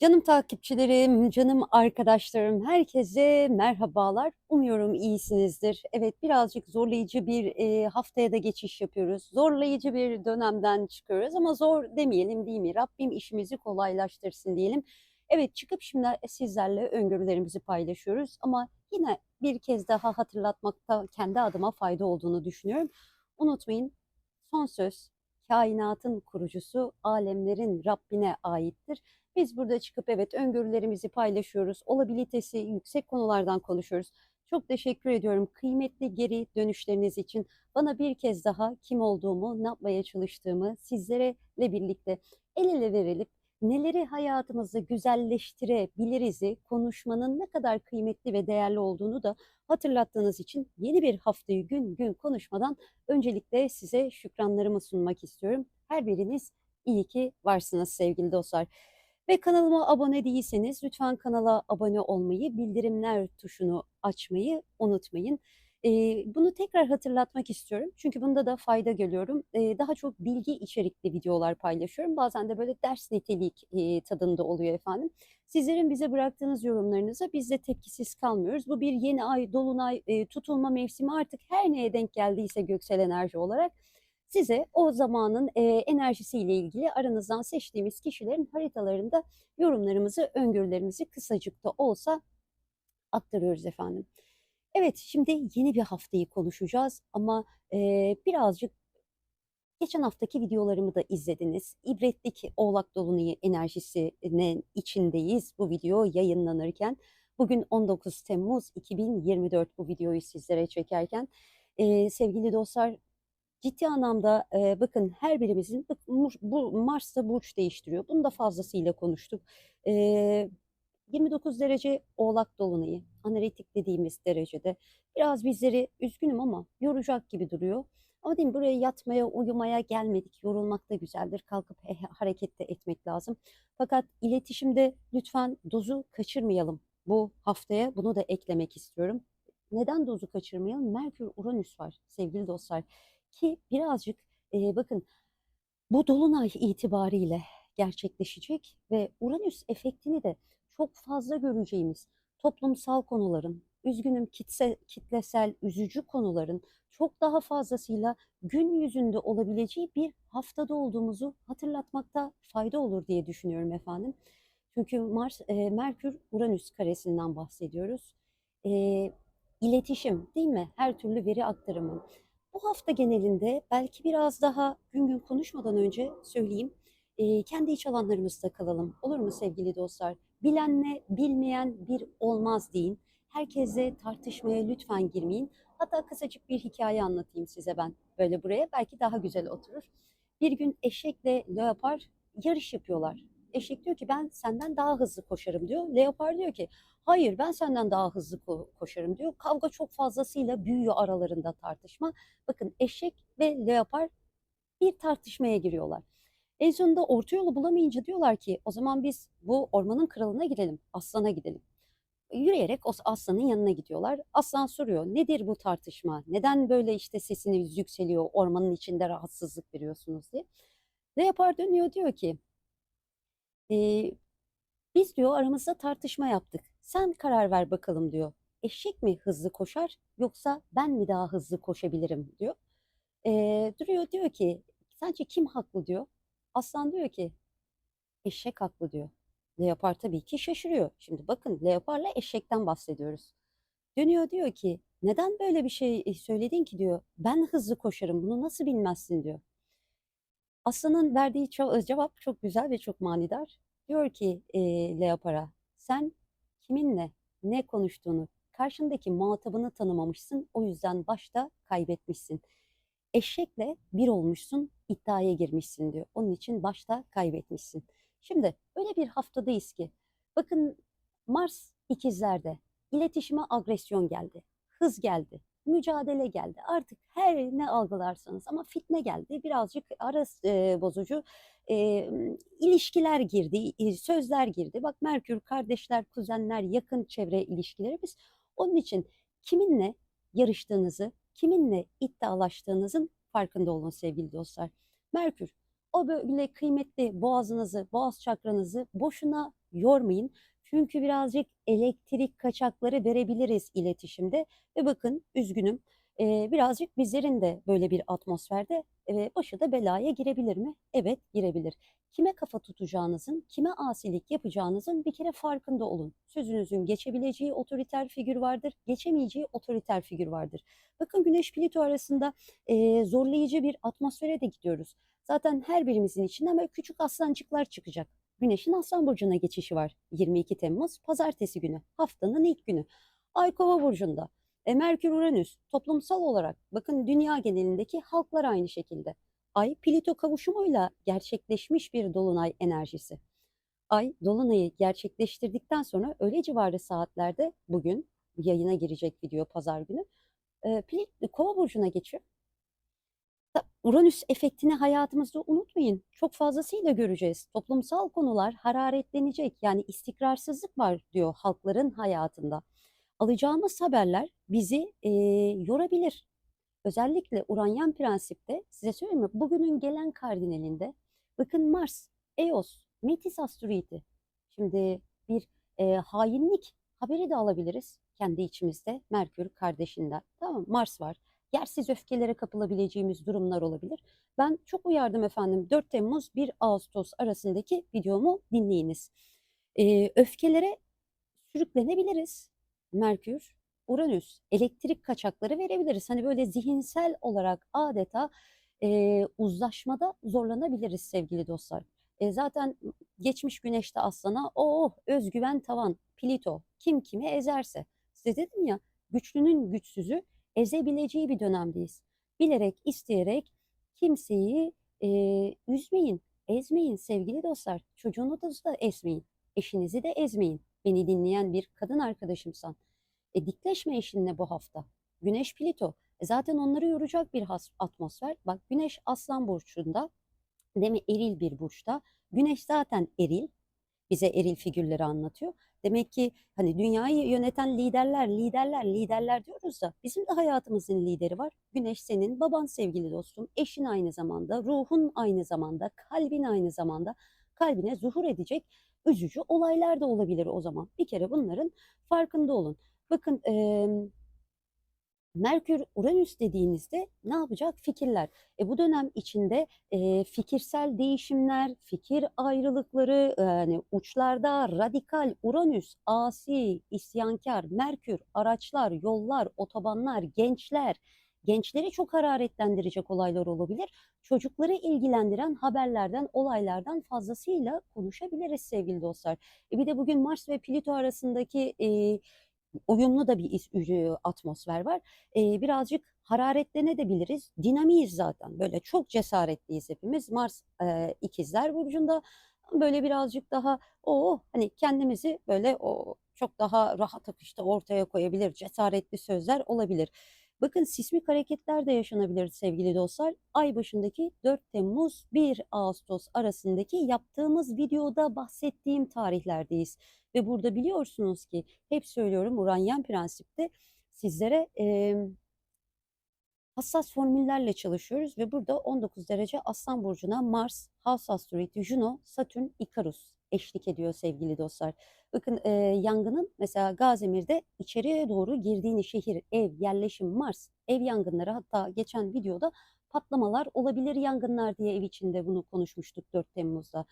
Canım takipçilerim, canım arkadaşlarım, herkese merhabalar. Umuyorum iyisinizdir. Evet, birazcık zorlayıcı bir, eee, haftaya da geçiş yapıyoruz. Zorlayıcı bir dönemden çıkıyoruz ama zor demeyelim, değil mi? Rabbim işimizi kolaylaştırsın diyelim. Evet, çıkıp şimdi sizlerle öngörülerimizi paylaşıyoruz ama yine bir kez daha hatırlatmakta kendi adıma fayda olduğunu düşünüyorum. Unutmayın, son söz kainatın kurucusu, alemlerin Rabbine aittir. Biz burada çıkıp evet öngörülerimizi paylaşıyoruz. Olabilitesi yüksek konulardan konuşuyoruz. Çok teşekkür ediyorum kıymetli geri dönüşleriniz için. Bana bir kez daha kim olduğumu, ne yapmaya çalıştığımı sizlerle birlikte el ele verilip neleri hayatımızda güzelleştirebiliriz'i konuşmanın ne kadar kıymetli ve değerli olduğunu da hatırlattığınız için yeni bir haftayı gün gün konuşmadan öncelikle size şükranlarımı sunmak istiyorum. Her biriniz iyi ki varsınız sevgili dostlar. Ve kanalıma abone değilseniz lütfen kanala abone olmayı, bildirimler tuşunu açmayı unutmayın. Bunu tekrar hatırlatmak istiyorum çünkü bunda da fayda görüyorum. Daha çok bilgi içerikli videolar paylaşıyorum. Bazen de böyle ders nitelik, tadında oluyor efendim. Sizlerin bize bıraktığınız yorumlarınıza biz de tepkisiz kalmıyoruz. Bu bir yeni ay, dolunay, eee, tutulma mevsimi artık her neye denk geldiyse göksel enerji olarak size o zamanın, enerjisiyle ilgili aranızdan seçtiğimiz kişilerin haritalarında yorumlarımızı, öngörülerimizi kısacık da olsa aktarıyoruz efendim. Evet, şimdi yeni bir haftayı konuşacağız ama, eee, birazcık geçen haftaki videolarımı da izlediniz. İbretlik Oğlak Dolunayı enerjisinin içindeyiz bu video yayınlanırken. Bugün 19 Temmuz 2024 bu videoyu sizlere çekerken. Eee, sevgili dostlar Ciddi anlamda, eee, bakın her birimizin bu Mars da burç değiştiriyor. Bunu da fazlasıyla konuştuk. Eee, 29 derece Oğlak dolunayı, analitik dediğimiz derecede. Biraz bizleri üzgünüm ama yoracak gibi duruyor. Ama değil mi buraya yatmaya, uyumaya gelmedik. Yorulmak da güzeldir. Kalkıp hareket de etmek lazım. Fakat iletişimde lütfen dozu kaçırmayalım bu haftaya. Bunu da eklemek istiyorum. Neden dozu kaçırmayalım? Merkür Uranüs var sevgili dostlar. Ki birazcık, eee, bakın bu dolunay itibariyle gerçekleşecek ve Uranüs efektini de çok fazla göreceğimiz toplumsal konuların, üzgünüm kitse kitlesel, üzücü konuların çok daha fazlasıyla gün yüzünde olabileceği bir haftada olduğumuzu hatırlatmakta fayda olur diye düşünüyorum efendim. Çünkü Mars, eee, Merkür Uranüs karesinden bahsediyoruz. Eee, iletişim, değil mi? Her türlü veri aktarımı. Bu hafta genelinde belki biraz daha gün gün konuşmadan önce söyleyeyim. Eee, kendi iç alanlarımızda kalalım. Olur mu sevgili dostlar? Bilenle bilmeyen bir olmaz deyin. Herkesle tartışmaya lütfen girmeyin. Hatta kısacık bir hikaye anlatayım size ben böyle buraya. Belki daha güzel oturur. Bir gün eşekle leopar yarış yapıyorlar. Eşek diyor ki ben senden daha hızlı koşarım diyor. Leopar diyor ki hayır ben senden daha hızlı ko- koşarım diyor. Kavga çok fazlasıyla büyüyor aralarında tartışma. Bakın eşek ve leopar bir tartışmaya giriyorlar. En sonunda orta yolu bulamayınca diyorlar ki o zaman biz bu ormanın kralına gidelim, aslana gidelim. Yürüyerek o aslanın yanına gidiyorlar. Aslan soruyor nedir bu tartışma? Neden böyle işte sesiniz yükseliyor ormanın içinde rahatsızlık veriyorsunuz diye. Leopar dönüyor diyor ki "Ee, biz diyor aramızda tartışma yaptık. Sen karar ver bakalım diyor. Eşek mi hızlı koşar yoksa ben mi daha hızlı koşabilirim diyor. Eee, duruyor diyor ki sence kim haklı diyor. Aslan diyor ki eşek haklı diyor. Leopar tabii ki şaşırıyor. Şimdi bakın leoparla eşekten bahsediyoruz. Dönüyor diyor ki neden böyle bir şey e, söyledin ki diyor. Ben hızlı koşarım bunu nasıl bilmezsin diyor. Aslanın verdiği ço- cevap çok güzel ve çok manidar. Diyor ki e, leopara sen kiminle ne konuştuğunu karşındaki muhatabını tanımamışsın o yüzden başta kaybetmişsin. Eşekle bir olmuşsun, iddiaya girmişsin diyor. Onun için başta kaybetmişsin. Şimdi öyle bir haftadayız ki bakın Mars ikizlerde iletişime agresyon geldi, hız geldi, mücadele geldi. Artık her ne algılarsanız ama fitne geldi. Birazcık ara e, bozucu e, ilişkiler girdi, e, sözler girdi. Bak Merkür, kardeşler, kuzenler, yakın çevre ilişkilerimiz. Onun için kiminle yarıştığınızı, kiminle iddialaştığınızın farkında olun sevgili dostlar. Merkür O böyle kıymetli boğazınızı, boğaz çakranızı boşuna yormayın. Çünkü birazcık elektrik kaçakları verebiliriz iletişimde. Ve bakın üzgünüm. birazcık bizlerin de böyle bir atmosferde eee, başı da belaya girebilir mi? Evet, girebilir. Kime kafa tutacağınızın, kime asilik yapacağınızın bir kere farkında olun. Sözünüzün geçebileceği otoriter figür vardır, geçemeyeceği otoriter figür vardır. Bakın Güneş Plüto arasında eee, zorlayıcı bir atmosfere de gidiyoruz. Zaten her birimizin içinden böyle küçük aslancıklar çıkacak. Güneşin Aslan Burcu'na geçişi var. 22 Temmuz Pazartesi günü, haftanın ilk günü. Ay Kova Burcu'nda. E, Merkür Uranüs toplumsal olarak bakın dünya genelindeki halklar aynı şekilde. Ay Plüto kavuşumuyla gerçekleşmiş bir dolunay enerjisi. Ay dolunayı gerçekleştirdikten sonra öğle civarı saatlerde bugün yayına girecek video pazar günü e, Pli- Kova burcuna geçiyor. Uranüs efektini hayatımızda unutmayın. Çok fazlasıyla göreceğiz. Toplumsal konular hararetlenecek. Yani istikrarsızlık var diyor halkların hayatında. Alacağımız haberler bizi e, yorabilir. Özellikle Uranyen prensipte size söyleyeyim mi? Bugünün gelen kardinalinde bakın Mars, Eos, Metis asteroidi. Şimdi bir e, hainlik haberi de alabiliriz kendi içimizde. Merkür kardeşinden. Tamam? Mars var. Yersiz öfkelere kapılabileceğimiz durumlar olabilir. Ben çok uyardım efendim. 4 Temmuz 1 Ağustos arasındaki videomu dinleyiniz. E, öfkelere sürüklenebiliriz. Merkür, Uranüs, elektrik kaçakları verebiliriz. Hani böyle zihinsel olarak adeta e, uzlaşmada zorlanabiliriz sevgili dostlar. E, zaten geçmiş güneşte aslana oh özgüven tavan, Plito kim kimi ezerse. Size dedim ya güçlünün güçsüzü ezebileceği bir dönemdeyiz. Bilerek isteyerek kimseyi e, üzmeyin, ezmeyin sevgili dostlar. Çocuğunuzu da ezmeyin, eşinizi de ezmeyin. Beni dinleyen bir kadın arkadaşımsan. E, dikleşme eşinle bu hafta. Güneş Plüto. E, zaten onları yoracak bir atmosfer. Bak Güneş Aslan Burcu'nda. Mi? Eril bir burçta. Güneş zaten eril. Bize eril figürleri anlatıyor. Demek ki hani dünyayı yöneten liderler, liderler, liderler diyoruz da bizim de hayatımızın lideri var. Güneş senin baban sevgili dostum, eşin aynı zamanda, ruhun aynı zamanda, kalbin aynı zamanda kalbine zuhur edecek üzücü olaylar da olabilir o zaman. Bir kere bunların farkında olun. Bakın eee Merkür Uranüs dediğinizde ne yapacak? Fikirler. E bu dönem içinde e, fikirsel değişimler, fikir ayrılıkları, yani uçlarda radikal Uranüs, asi, isyankar, Merkür, araçlar, yollar, otobanlar, gençler, gençleri çok hararetlendirecek olaylar olabilir. Çocukları ilgilendiren haberlerden, olaylardan fazlasıyla konuşabiliriz sevgili dostlar. E bir de bugün Mars ve Plüto arasındaki e, uyumlu da bir atmosfer var. Ee, birazcık hararetlenebiliriz. Dinamiyiz zaten. Böyle çok cesaretliyiz hepimiz. Mars e, ikizler burcunda böyle birazcık daha o hani kendimizi böyle o çok daha rahat akışta ortaya koyabilir. Cesaretli sözler olabilir. Bakın sismik hareketler de yaşanabilir sevgili dostlar. Ay başındaki 4 Temmuz 1 Ağustos arasındaki yaptığımız videoda bahsettiğim tarihlerdeyiz. Ve burada biliyorsunuz ki hep söylüyorum Uranyen prensipte sizlere e, hassas formüllerle çalışıyoruz ve burada 19 derece Aslan Burcu'na Mars, House Asteroidi, Juno, Satürn, Ikarus eşlik ediyor sevgili dostlar. Bakın e, yangının mesela Gazimir'de içeriye doğru girdiğini şehir, ev, yerleşim, Mars, ev yangınları hatta geçen videoda patlamalar olabilir yangınlar diye ev içinde bunu konuşmuştuk 4 Temmuz'da.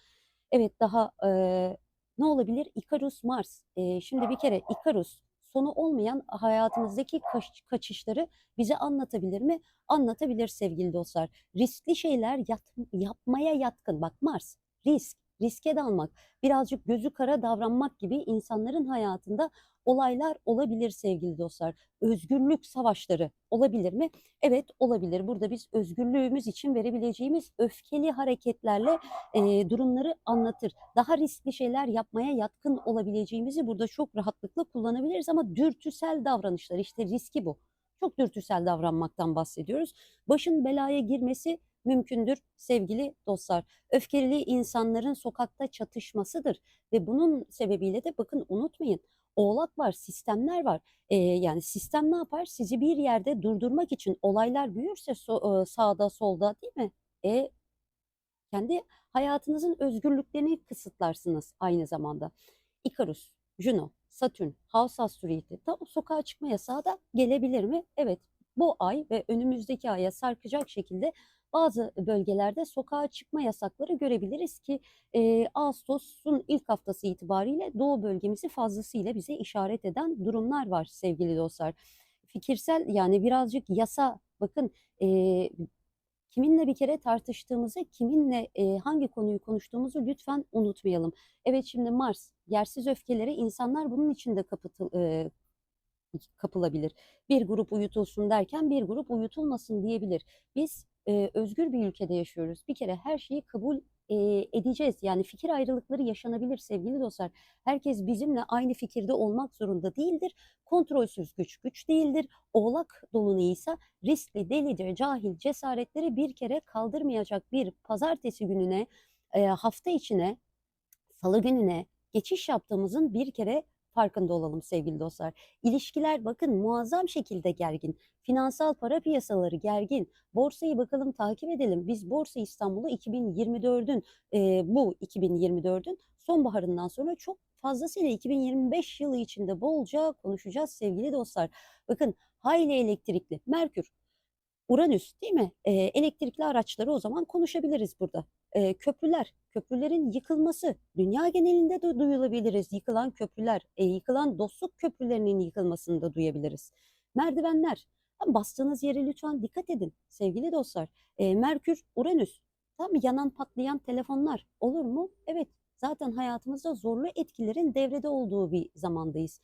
Evet daha e, ne olabilir? Ikarus Mars. E, şimdi bir kere Ikarus sonu olmayan hayatımızdaki kaç- kaçışları bize anlatabilir mi? Anlatabilir sevgili dostlar. Riskli şeyler yat- yapmaya yatkın. Bak Mars, risk, riske dalmak, birazcık gözü kara davranmak gibi insanların hayatında olaylar olabilir sevgili dostlar. Özgürlük savaşları olabilir mi? Evet olabilir. Burada biz özgürlüğümüz için verebileceğimiz öfkeli hareketlerle e, durumları anlatır. Daha riskli şeyler yapmaya yatkın olabileceğimizi burada çok rahatlıkla kullanabiliriz ama dürtüsel davranışlar işte riski bu. Çok dürtüsel davranmaktan bahsediyoruz. Başın belaya girmesi mümkündür sevgili dostlar. Öfkeli insanların sokakta çatışmasıdır ve bunun sebebiyle de bakın unutmayın oğlak var, sistemler var. Ee, yani sistem ne yapar? Sizi bir yerde durdurmak için olaylar büyürse so- sağda solda değil mi? E Kendi hayatınızın özgürlüklerini kısıtlarsınız aynı zamanda. Ikarus, Juno, Satürn, House asteroidi tam sokağa çıkma yasağı da gelebilir mi? Evet, bu ay ve önümüzdeki aya sarkacak şekilde bazı bölgelerde sokağa çıkma yasakları görebiliriz ki e, Ağustos'un ilk haftası itibariyle Doğu bölgemizi fazlasıyla bize işaret eden durumlar var sevgili dostlar. Fikirsel yani birazcık yasa bakın e, kiminle bir kere tartıştığımızı, kiminle e, hangi konuyu konuştuğumuzu lütfen unutmayalım. Evet şimdi Mars, yersiz öfkelere insanlar bunun içinde kapatıl, e, kapılabilir. Bir grup uyutulsun derken bir grup uyutulmasın diyebilir. Biz e, özgür bir ülkede yaşıyoruz. Bir kere her şeyi kabul e, edeceğiz. Yani fikir ayrılıkları yaşanabilir sevgili dostlar. Herkes bizimle aynı fikirde olmak zorunda değildir. Kontrolsüz güç güç değildir. Oğlak dolunayı ise riskli, delice, cahil cesaretleri bir kere kaldırmayacak bir pazartesi gününe, e, hafta içine, salı gününe geçiş yaptığımızın bir kere farkında olalım sevgili dostlar. İlişkiler bakın muazzam şekilde gergin. Finansal para piyasaları gergin. Borsayı bakalım takip edelim. Biz Borsa İstanbul'u 2024'ün e, bu 2024'ün sonbaharından sonra çok fazlasıyla 2025 yılı içinde bolca konuşacağız sevgili dostlar. Bakın hayli elektrikli Merkür, Uranüs değil mi? E, elektrikli araçları o zaman konuşabiliriz burada. E, köprüler, köprülerin yıkılması, dünya genelinde de duyulabiliriz. Yıkılan köprüler, e, yıkılan dostluk köprülerinin yıkılmasını da duyabiliriz. Merdivenler, bastığınız yere lütfen dikkat edin sevgili dostlar. E, Merkür, Uranüs, tam yanan patlayan telefonlar olur mu? Evet, zaten hayatımızda zorlu etkilerin devrede olduğu bir zamandayız.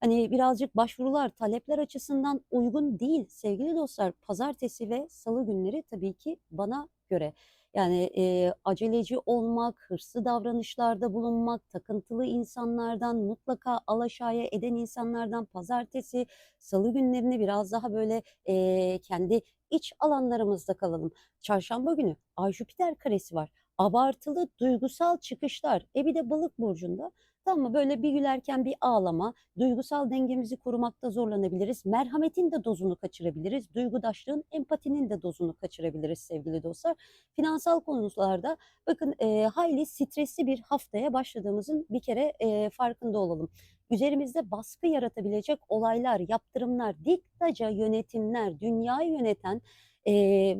Hani birazcık başvurular, talepler açısından uygun değil sevgili dostlar. Pazartesi ve salı günleri tabii ki bana göre. Yani e, aceleci olmak, hırslı davranışlarda bulunmak, takıntılı insanlardan, mutlaka alaşağıya eden insanlardan pazartesi, salı günlerini biraz daha böyle e, kendi iç alanlarımızda kalalım. Çarşamba günü Ay Jüpiter karesi var. Abartılı duygusal çıkışlar. E bir de balık burcunda Tamam mı? Böyle bir gülerken bir ağlama, duygusal dengemizi korumakta zorlanabiliriz. Merhametin de dozunu kaçırabiliriz. Duygudaşlığın, empatinin de dozunu kaçırabiliriz sevgili dostlar. Finansal konularda bakın e, hayli stresli bir haftaya başladığımızın bir kere e, farkında olalım. Üzerimizde baskı yaratabilecek olaylar, yaptırımlar, diktaca yönetimler, dünyayı yöneten e,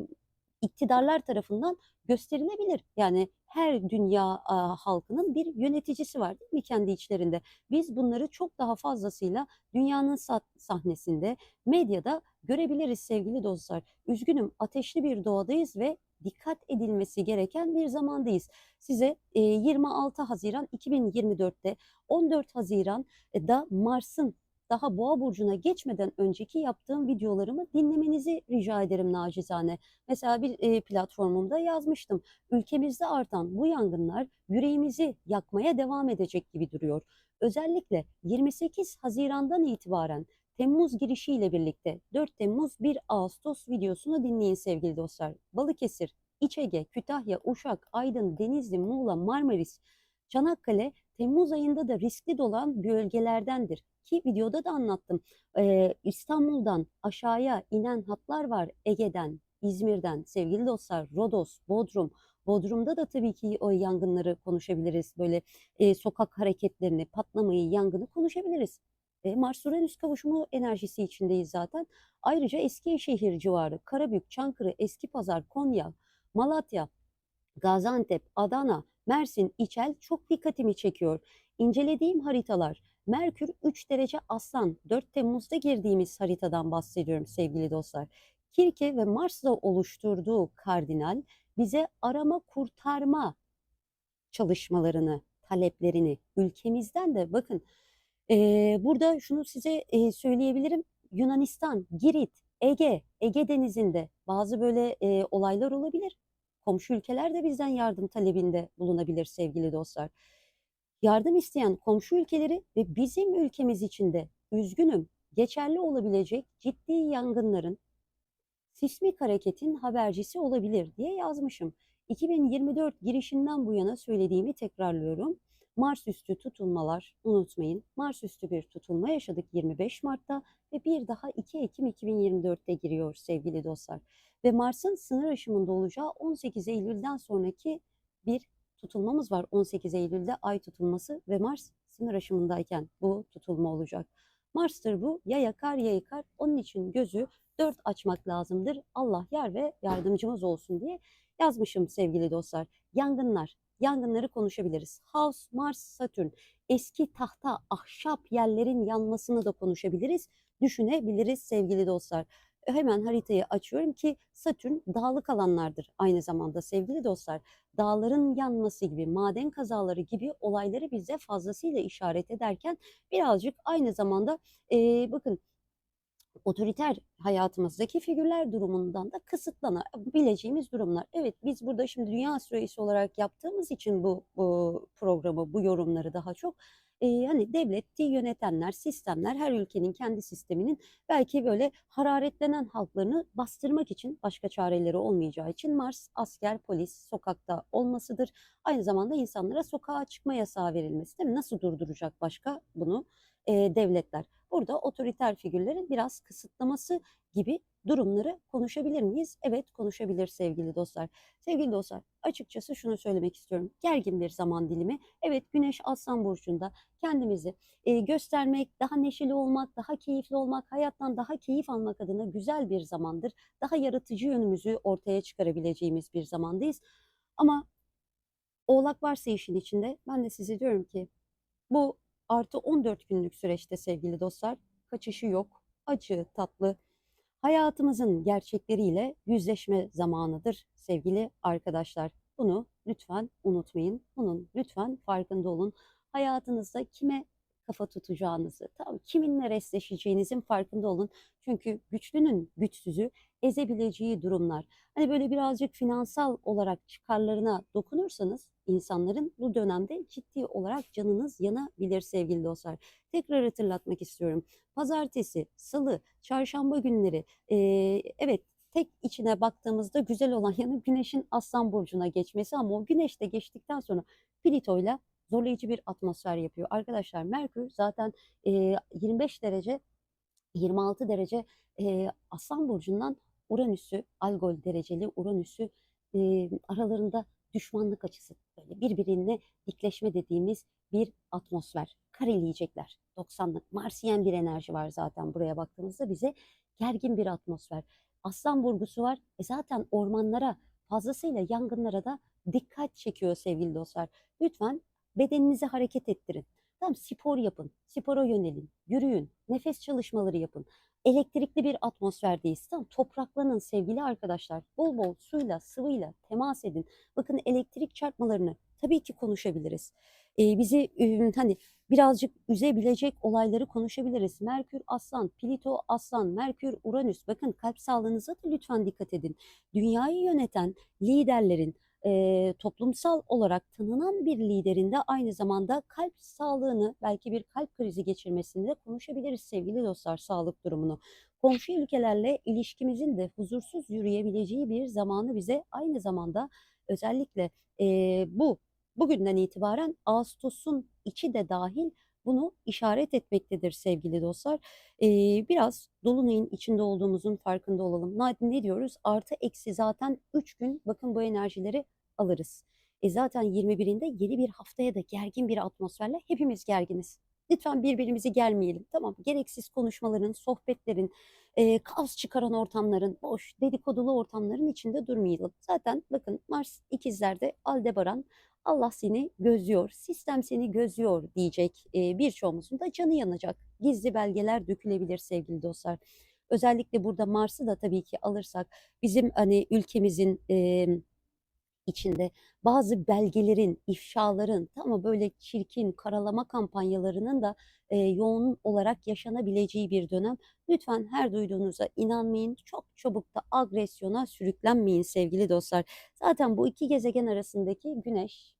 iktidarlar tarafından gösterilebilir. Yani her dünya a, halkının bir yöneticisi var değil mi kendi içlerinde? Biz bunları çok daha fazlasıyla dünyanın sahnesinde, medyada görebiliriz sevgili dostlar. Üzgünüm ateşli bir doğadayız ve dikkat edilmesi gereken bir zamandayız. Size 26 Haziran 2024'te 14 Haziran'da Mars'ın daha Boğa burcuna geçmeden önceki yaptığım videolarımı dinlemenizi rica ederim nacizane. Mesela bir e, platformumda yazmıştım. Ülkemizde artan bu yangınlar yüreğimizi yakmaya devam edecek gibi duruyor. Özellikle 28 Haziran'dan itibaren Temmuz girişiyle birlikte 4 Temmuz 1 Ağustos videosunu dinleyin sevgili dostlar. Balıkesir, İç Ege, Kütahya, Uşak, Aydın, Denizli, Muğla, Marmaris, Çanakkale Temmuz ayında da riskli dolan bölgelerdendir. Ki videoda da anlattım. Ee, İstanbul'dan aşağıya inen hatlar var Ege'den, İzmir'den sevgili dostlar Rodos, Bodrum. Bodrum'da da tabii ki o yangınları konuşabiliriz. Böyle e, sokak hareketlerini, patlamayı, yangını konuşabiliriz. E, Mars-Uranüs kavuşumu enerjisi içindeyiz zaten. Ayrıca Eskişehir civarı, Karabük, Çankırı, Eskipazar, Konya, Malatya, Gaziantep, Adana, Mersin, İçel çok dikkatimi çekiyor. İncelediğim haritalar Merkür 3 derece Aslan 4 Temmuz'da girdiğimiz haritadan bahsediyorum sevgili dostlar. Kirke ve Mars'la oluşturduğu kardinal bize arama kurtarma çalışmalarını, taleplerini ülkemizden de bakın e, burada şunu size e, söyleyebilirim. Yunanistan, Girit, Ege, Ege denizinde bazı böyle e, olaylar olabilir. Komşu ülkeler de bizden yardım talebinde bulunabilir sevgili dostlar. Yardım isteyen komşu ülkeleri ve bizim ülkemiz içinde üzgünüm geçerli olabilecek ciddi yangınların sismik hareketin habercisi olabilir diye yazmışım. 2024 girişinden bu yana söylediğimi tekrarlıyorum. Mars üstü tutulmalar unutmayın. Mars üstü bir tutulma yaşadık 25 Mart'ta ve bir daha 2 Ekim 2024'te giriyor sevgili dostlar. Ve Mars'ın sınır aşımında olacağı 18 Eylül'den sonraki bir tutulmamız var. 18 Eylül'de ay tutulması ve Mars sınır aşımındayken bu tutulma olacak. Mars'tır bu ya yakar ya yıkar. Onun için gözü dört açmak lazımdır. Allah yar ve yardımcımız olsun diye yazmışım sevgili dostlar. Yangınlar, yangınları konuşabiliriz. House, Mars, Satürn, eski tahta, ahşap yerlerin yanmasını da konuşabiliriz, düşünebiliriz sevgili dostlar. Hemen haritayı açıyorum ki Satürn dağlık alanlardır aynı zamanda sevgili dostlar. Dağların yanması gibi, maden kazaları gibi olayları bize fazlasıyla işaret ederken birazcık aynı zamanda e, bakın otoriter hayatımızdaki figürler durumundan da kısıtlanabileceğimiz durumlar. Evet biz burada şimdi dünya astrolojisi olarak yaptığımız için bu, bu programı, bu yorumları daha çok e, hani devleti yönetenler, sistemler her ülkenin kendi sisteminin belki böyle hararetlenen halklarını bastırmak için başka çareleri olmayacağı için Mars asker, polis sokakta olmasıdır. Aynı zamanda insanlara sokağa çıkma yasağı verilmesi değil mi? Nasıl durduracak başka bunu e, devletler? Burada otoriter figürlerin biraz kısıtlaması gibi durumları konuşabilir miyiz? Evet konuşabilir sevgili dostlar. Sevgili dostlar açıkçası şunu söylemek istiyorum. Gergin bir zaman dilimi. Evet Güneş Aslan Burcu'nda kendimizi e, göstermek, daha neşeli olmak, daha keyifli olmak, hayattan daha keyif almak adına güzel bir zamandır. Daha yaratıcı yönümüzü ortaya çıkarabileceğimiz bir zamandayız. Ama Oğlak varsa işin içinde ben de size diyorum ki bu artı 14 günlük süreçte sevgili dostlar kaçışı yok. Acı, tatlı, hayatımızın gerçekleriyle yüzleşme zamanıdır sevgili arkadaşlar. Bunu lütfen unutmayın. Bunun lütfen farkında olun. Hayatınızda kime kafa tutacağınızı, tamam, kiminle restleşeceğinizin farkında olun. Çünkü güçlünün güçsüzü ezebileceği durumlar. Hani böyle birazcık finansal olarak çıkarlarına dokunursanız insanların bu dönemde ciddi olarak canınız yanabilir sevgili dostlar. Tekrar hatırlatmak istiyorum. Pazartesi, salı, çarşamba günleri e, evet tek içine baktığımızda güzel olan yanı güneşin aslan burcuna geçmesi ama o güneş de geçtikten sonra Plüto'yla zorlayıcı bir atmosfer yapıyor. Arkadaşlar Merkür zaten e, 25 derece 26 derece e, Aslan Burcu'ndan Uranüs'ü, Algol dereceli Uranüs'ü e, aralarında düşmanlık açısı böyle birbirine dikleşme dediğimiz bir atmosfer. Kareleyecekler. 90'lık Marsiyen bir enerji var zaten buraya baktığımızda bize gergin bir atmosfer. Aslan burgusu var. E zaten ormanlara fazlasıyla yangınlara da dikkat çekiyor sevgili dostlar. Lütfen bedeninizi hareket ettirin. Tamam spor yapın, spora yönelin, yürüyün, nefes çalışmaları yapın. Elektrikli bir atmosferdeyiz. Tamam topraklanın sevgili arkadaşlar. Bol bol suyla, sıvıyla temas edin. Bakın elektrik çarpmalarını tabii ki konuşabiliriz. Ee, bizi hani birazcık üzebilecek olayları konuşabiliriz. Merkür Aslan, Plüto Aslan, Merkür Uranüs. Bakın kalp sağlığınıza da lütfen dikkat edin. Dünyayı yöneten liderlerin e, toplumsal olarak tanınan bir liderin de aynı zamanda kalp sağlığını belki bir kalp krizi geçirmesini de konuşabiliriz sevgili dostlar sağlık durumunu. Komşu ülkelerle ilişkimizin de huzursuz yürüyebileceği bir zamanı bize aynı zamanda özellikle e, bu bugünden itibaren Ağustos'un içi de dahil bunu işaret etmektedir sevgili dostlar. Ee, biraz Dolunay'ın içinde olduğumuzun farkında olalım. Ne, ne diyoruz? Artı eksi zaten 3 gün bakın bu enerjileri alırız. E zaten 21'inde yeni bir haftaya da gergin bir atmosferle hepimiz gerginiz. Lütfen birbirimizi gelmeyelim. Tamam gereksiz konuşmaların, sohbetlerin, e, kaos çıkaran ortamların, boş, dedikodulu ortamların içinde durmayalım. Zaten bakın Mars ikizlerde Aldebaran Allah seni gözlüyor, sistem seni gözlüyor diyecek e, birçoğumuzun da canı yanacak. Gizli belgeler dökülebilir sevgili dostlar. Özellikle burada Mars'ı da tabii ki alırsak bizim hani ülkemizin e, içinde bazı belgelerin, ifşaların ama böyle çirkin karalama kampanyalarının da e, yoğun olarak yaşanabileceği bir dönem. Lütfen her duyduğunuza inanmayın. Çok çabuk da agresyona sürüklenmeyin sevgili dostlar. Zaten bu iki gezegen arasındaki Güneş,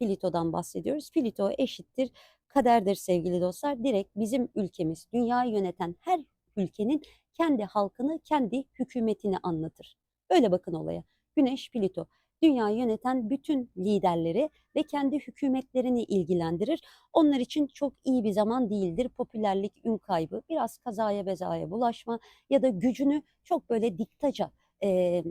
Plüto'dan bahsediyoruz. Plüto eşittir kaderdir sevgili dostlar. Direkt bizim ülkemiz, dünyayı yöneten her ülkenin kendi halkını, kendi hükümetini anlatır. Öyle bakın olaya. Güneş, Plüto. Dünyayı yöneten bütün liderleri ve kendi hükümetlerini ilgilendirir. Onlar için çok iyi bir zaman değildir. Popülerlik, ün kaybı, biraz kazaya bezaya bulaşma ya da gücünü çok böyle diktaca eee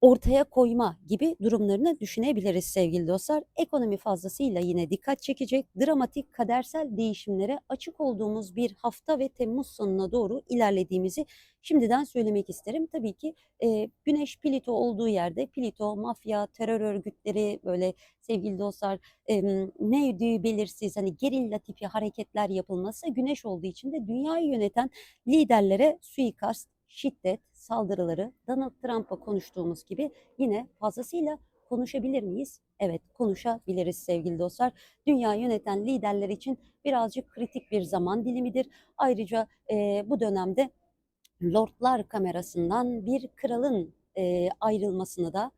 ortaya koyma gibi durumlarını düşünebiliriz sevgili dostlar. Ekonomi fazlasıyla yine dikkat çekecek, dramatik, kadersel değişimlere açık olduğumuz bir hafta ve Temmuz sonuna doğru ilerlediğimizi şimdiden söylemek isterim. Tabii ki e, Güneş Plüto olduğu yerde Plüto, mafya, terör örgütleri böyle sevgili dostlar e, ne ödüğü belirsiz hani gerilla tipi hareketler yapılması Güneş olduğu için de dünyayı yöneten liderlere suikast, şiddet, saldırıları Donald Trump'a konuştuğumuz gibi yine fazlasıyla konuşabilir miyiz? Evet konuşabiliriz sevgili dostlar. Dünya yöneten liderler için birazcık kritik bir zaman dilimidir. Ayrıca e, bu dönemde Lordlar kamerasından bir kralın e, ayrılmasını da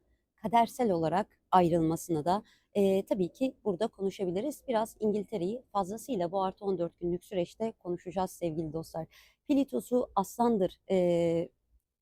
kadersel olarak ayrılmasını da e, tabii ki burada konuşabiliriz. Biraz İngiltere'yi fazlasıyla bu artı 14 günlük süreçte konuşacağız sevgili dostlar. Plütosu aslandır e,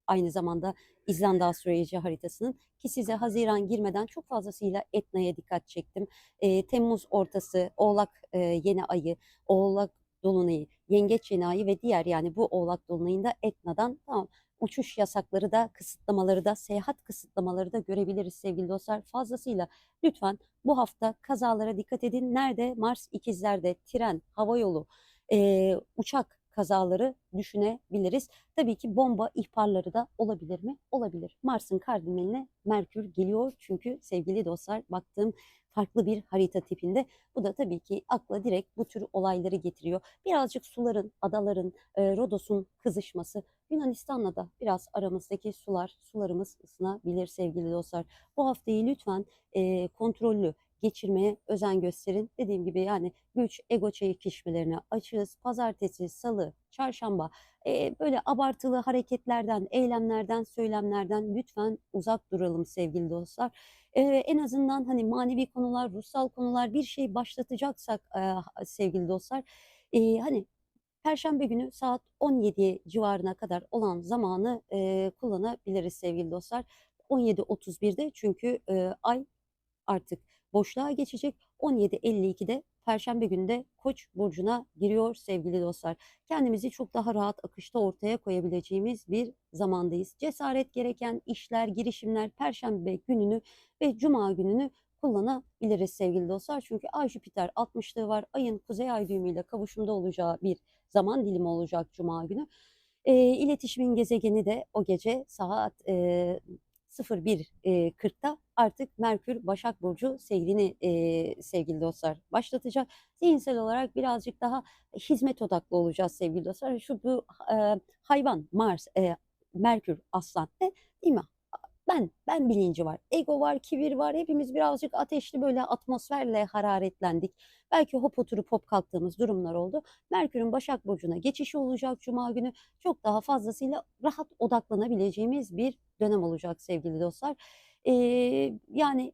aynı zamanda İzlanda astroloji haritasının ki size Haziran girmeden çok fazlasıyla Etna'ya dikkat çektim. E, Temmuz ortası Oğlak e, yeni ayı, Oğlak dolunayı, Yengeç yeni ayı ve diğer yani bu Oğlak dolunayında Etna'dan tamam uçuş yasakları da kısıtlamaları da seyahat kısıtlamaları da görebiliriz sevgili dostlar fazlasıyla. Lütfen bu hafta kazalara dikkat edin. Nerede? Mars ikizlerde tren, hava yolu, e, uçak kazaları düşünebiliriz. Tabii ki bomba ihbarları da olabilir mi? Olabilir. Mars'ın kardinaline Merkür geliyor çünkü sevgili dostlar baktığım farklı bir harita tipinde. Bu da tabii ki akla direkt bu tür olayları getiriyor. Birazcık suların, adaların, e, Rodos'un kızışması. Yunanistan'la da biraz aramızdaki sular, sularımız ısınabilir sevgili dostlar. Bu haftayı lütfen e, kontrollü, geçirmeye özen gösterin. Dediğim gibi yani güç, ego çekişmelerine açığız. Pazartesi, salı, çarşamba e, böyle abartılı hareketlerden, eylemlerden, söylemlerden lütfen uzak duralım sevgili dostlar. E, en azından hani manevi konular, ruhsal konular bir şey başlatacaksak e, sevgili dostlar e, hani Perşembe günü saat 17 civarına kadar olan zamanı e, kullanabiliriz sevgili dostlar. 17.31'de çünkü e, ay artık boşluğa geçecek. 17.52'de Perşembe günde Koç burcuna giriyor sevgili dostlar. Kendimizi çok daha rahat akışta ortaya koyabileceğimiz bir zamandayız. Cesaret gereken işler, girişimler Perşembe gününü ve Cuma gününü kullanabiliriz sevgili dostlar. Çünkü Ay Jüpiter 60'lığı var. Ayın kuzey ay düğümüyle kavuşumda olacağı bir zaman dilimi olacak Cuma günü. E, iletişimin gezegeni de o gece saat e, 01.40'da artık Merkür Başak Burcu seyrini e, sevgili dostlar başlatacak. Zihinsel olarak birazcık daha hizmet odaklı olacağız sevgili dostlar. Şu bu e, hayvan Mars, e, Merkür Aslan e, değil mi? Ben, ben bilinci var. Ego var, kibir var. Hepimiz birazcık ateşli böyle atmosferle hararetlendik. Belki hop oturup hop kalktığımız durumlar oldu. Merkür'ün Başak Burcu'na geçişi olacak Cuma günü. Çok daha fazlasıyla rahat odaklanabileceğimiz bir dönem olacak sevgili dostlar. Ee, yani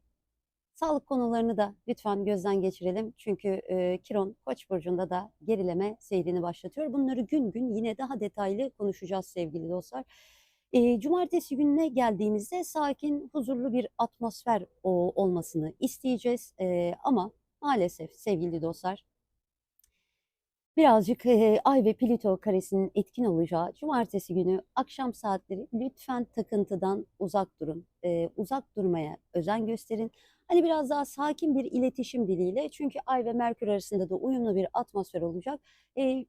sağlık konularını da lütfen gözden geçirelim. Çünkü e, Kiron Koç burcunda da gerileme seyrini başlatıyor. Bunları gün gün yine daha detaylı konuşacağız sevgili dostlar. E, cumartesi gününe geldiğimizde sakin, huzurlu bir atmosfer o, olmasını isteyeceğiz. E, ama maalesef sevgili dostlar birazcık e, Ay ve Plüto karesinin etkin olacağı cumartesi günü akşam saatleri lütfen takıntıdan uzak durun. E, uzak durmaya özen gösterin. Hani biraz daha sakin bir iletişim diliyle çünkü Ay ve Merkür arasında da uyumlu bir atmosfer olacak. E,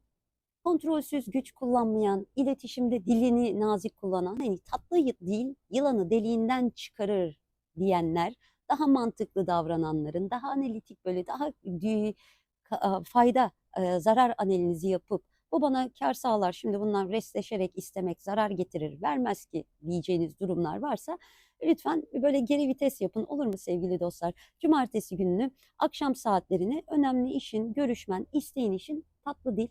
kontrolsüz güç kullanmayan, iletişimde dilini nazik kullanan, hani tatlı değil, yılanı deliğinden çıkarır diyenler, daha mantıklı davrananların, daha analitik böyle daha fayda, zarar analizi yapıp bu bana kar sağlar, şimdi bundan restleşerek istemek zarar getirir, vermez ki diyeceğiniz durumlar varsa lütfen böyle geri vites yapın olur mu sevgili dostlar? Cumartesi gününü akşam saatlerini önemli işin, görüşmen, isteğin işin tatlı dil,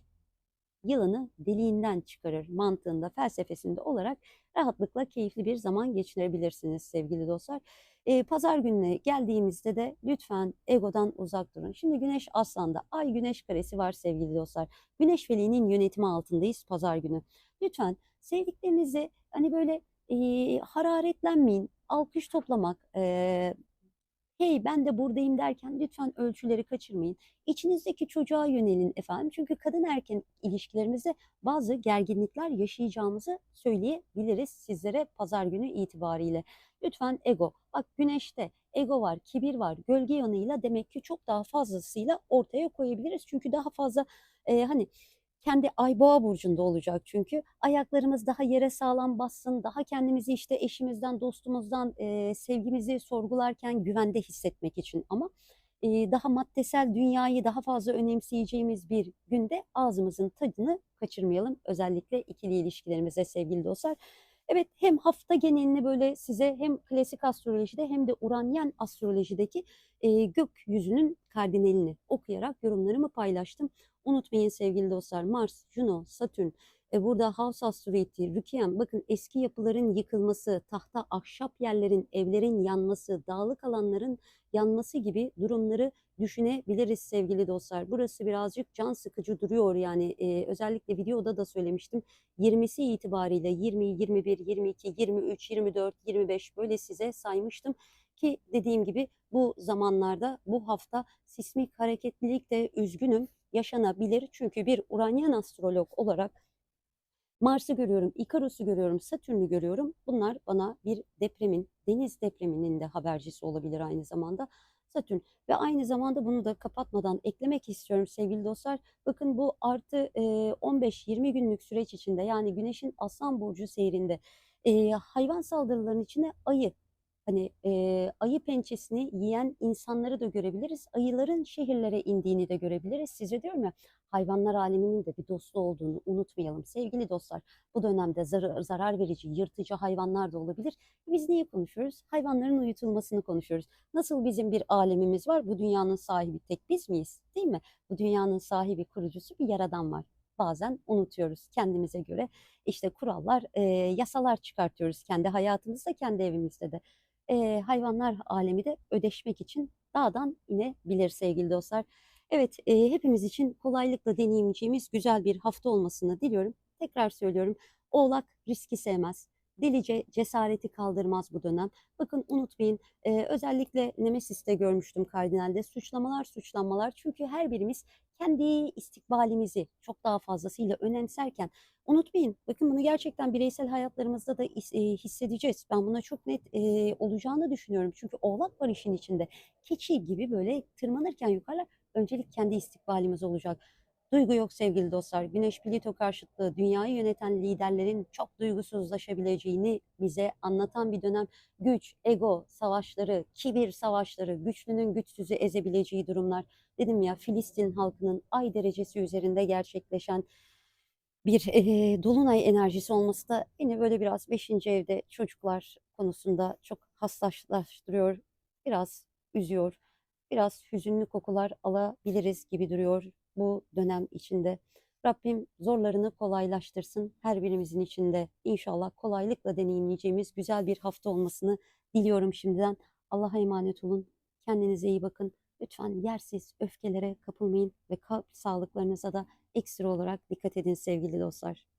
yılanı deliğinden çıkarır mantığında, felsefesinde olarak rahatlıkla keyifli bir zaman geçirebilirsiniz sevgili dostlar. E, Pazar gününe geldiğimizde de lütfen egodan uzak durun. Şimdi Güneş Aslan'da Ay Güneş karesi var sevgili dostlar. Güneş feleğinin yönetimi altındayız Pazar günü. Lütfen sevdiklerinizi hani böyle e, hararetlenmeyin, alkış toplamak, eee, "Hey, ben de buradayım." derken lütfen ölçüleri kaçırmayın. İçinizdeki çocuğa yönelin efendim. Çünkü kadın erkek ilişkilerimizde bazı gerginlikler yaşayacağımızı söyleyebiliriz sizlere pazar günü itibariyle. Lütfen ego, bak güneşte ego var, kibir var, gölge yanıyla demek ki çok daha fazlasıyla ortaya koyabiliriz. Çünkü daha fazla, eee, hani, kendi Ay burcunda olacak çünkü. Ayaklarımız daha yere sağlam bassın, daha kendimizi, işte, eşimizden, dostumuzdan, eee, sevgimizi sorgularken güvende hissetmek için ama, eee, daha maddesel dünyayı daha fazla önemseyeceğimiz bir günde ağzımızın tadını kaçırmayalım. Özellikle ikili ilişkilerimizde sevgili dostlar. Evet, hem hafta genelini, böyle, size hem klasik astrolojide hem de Uranyen astrolojideki, eee, gökyüzünün kardinalini okuyarak yorumlarımı paylaştım. Unutmayın sevgili dostlar, Mars, Juno, Satürn, eee, burada House astrolojisi, Rükiyem, bakın eski yapıların yıkılması, tahta ahşap yerlerin, evlerin yanması, dağlık alanların yanması gibi durumları düşünebiliriz sevgili dostlar. Burası birazcık can sıkıcı duruyor yani, eee, özellikle videoda da söylemiştim. 20'si itibariyle 20, 21, 22, 23, 24, 25 böyle size saymıştım ki dediğim gibi bu zamanlarda, bu hafta sismik hareketlilik de üzgünüm yaşanabilir. Çünkü bir Uranyen astrolog olarak Mars'ı görüyorum, Ikarus'u görüyorum, Satürn'ü görüyorum. Bunlar bana bir depremin, deniz depreminin de habercisi olabilir aynı zamanda Satürn. Ve aynı zamanda bunu da kapatmadan eklemek istiyorum sevgili dostlar. Bakın bu artı eee, 15-20 günlük süreç içinde yani Güneş'in Aslan Burcu seyrinde hayvan saldırılarının içine ayı Hani, eee, ayı pençesini yiyen insanları da görebiliriz. Ayıların şehirlere indiğini de görebiliriz. Size diyorum ya, hayvanlar aleminin de bir dostu olduğunu unutmayalım. Sevgili dostlar, bu dönemde zarar zarar verici, yırtıcı hayvanlar da olabilir. Biz neyi konuşuyoruz? Hayvanların uyutulmasını konuşuyoruz. Nasıl bizim bir alemimiz var, bu dünyanın sahibi tek biz miyiz, değil mi? Bu dünyanın sahibi, kurucusu bir yaradan var. Bazen unutuyoruz kendimize göre, işte, kurallar, eee, yasalar çıkartıyoruz kendi hayatımızda, kendi evimizde de eee, hayvanlar alemi de ödeşmek için dağdan inebilir sevgili dostlar. Evet, eee, hepimiz için kolaylıkla deneyimleyeceğimiz güzel bir hafta olmasını diliyorum. Tekrar söylüyorum, Oğlak riski sevmez. Delice cesareti kaldırmaz bu dönem. Bakın unutmayın, eee, özellikle Nemesis'te görmüştüm kardinalde suçlamalar suçlanmalar çünkü her birimiz kendi istikbalimizi çok daha fazlasıyla önemserken Unutmayın, bakın bunu gerçekten bireysel hayatlarımızda da hissedeceğiz. Ben buna çok net, eee, olacağını düşünüyorum. Çünkü Oğlak var işin içinde. Keçi gibi böyle tırmanırken yukarılar öncelik kendi istikbalimiz olacak. Duygu yok sevgili dostlar. Güneş Plüto karşıtlığı dünyayı yöneten liderlerin çok duygusuzlaşabileceğini bize anlatan bir dönem. Güç, ego savaşları, kibir savaşları, güçlünün güçsüzü ezebileceği durumlar. Dedim ya Filistin halkının ay derecesi üzerinde gerçekleşen bir, eee, dolunay enerjisi olması da beni böyle biraz beşinci evde çocuklar konusunda çok hassaslaştırıyor, biraz üzüyor, biraz hüzünlü kokular alabiliriz gibi duruyor bu dönem içinde. Rabbim zorlarını kolaylaştırsın her birimizin içinde. İnşallah kolaylıkla deneyimleyeceğimiz güzel bir hafta olmasını diliyorum şimdiden. Allah'a emanet olun. Kendinize iyi bakın. Lütfen yersiz öfkelere kapılmayın ve kalp sağlıklarınıza da ekstra olarak dikkat edin sevgili dostlar.